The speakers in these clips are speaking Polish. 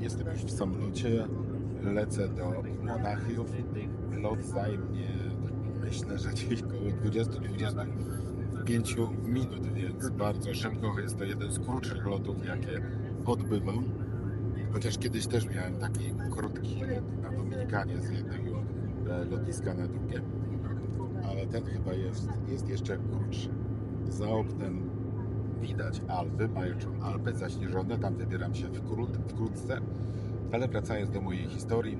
Jestem już w samolocie, lecę do Monachium. Lot zajmie, myślę, że gdzieś około 20-25 minut, więc bardzo szybko. Jest to jeden z krótszych lotów, jakie odbywam. Chociaż kiedyś też miałem taki krótki lot na Dominikanie z jednego e, lotniska na drugie. Ale ten chyba jest, jest jeszcze krótszy. Za oknem widać Alpy, Majczą Alpy zaśnieżone, tam wybieram się wkrót, wkrótce. Ale wracając do mojej historii,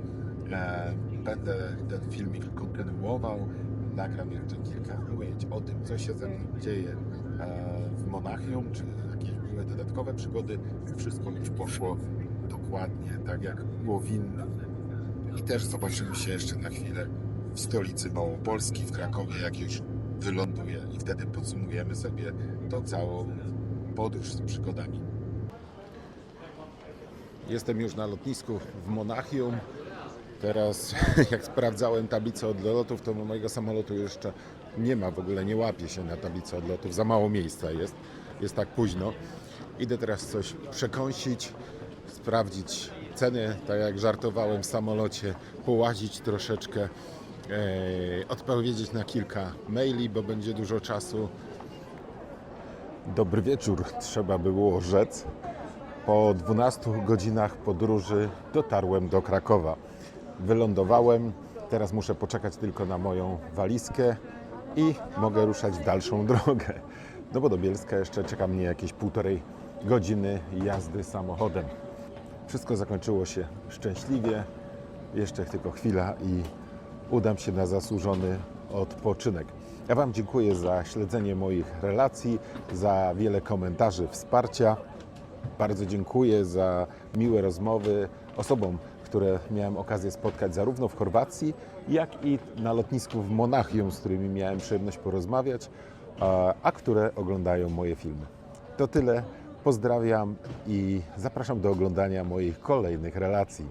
e, będę ten filmik kontynuował. Nagram jeszcze kilka ujęć o tym, co się ze mną dzieje e, w Monachium, czy jakieś były dodatkowe przygody. Wszystko już poszło dokładnie tak, jak powinno. I też zobaczymy się jeszcze na chwilę w stolicy Małopolski, w Krakowie, jak już wtedy podsumujemy sobie tą całą podróż z przygodami. Jestem już na lotnisku w Monachium. Teraz, jak sprawdzałem tablicę odlotów, to mojego samolotu jeszcze nie ma, w ogóle nie łapie się na tablicę odlotów. Za mało miejsca jest, jest tak późno. Idę teraz coś przekąsić, sprawdzić ceny, tak jak żartowałem w samolocie, połazić troszeczkę, odpowiedzieć na kilka maili, bo będzie dużo czasu. Dobry wieczór, trzeba było rzec. Po 12 godzinach podróży dotarłem do Krakowa. Wylądowałem, teraz muszę poczekać tylko na moją walizkę i mogę ruszać w dalszą drogę. No bo do Bielska jeszcze czeka mnie jakieś półtorej godziny jazdy samochodem. Wszystko zakończyło się szczęśliwie. Jeszcze tylko chwila i udam się na zasłużony odpoczynek. Ja Wam dziękuję za śledzenie moich relacji, za wiele komentarzy, wsparcia. Bardzo dziękuję za miłe rozmowy osobom, które miałem okazję spotkać zarówno w Chorwacji, jak i na lotnisku w Monachium, z którymi miałem przyjemność porozmawiać, a, a które oglądają moje filmy. To tyle. Pozdrawiam i zapraszam do oglądania moich kolejnych relacji.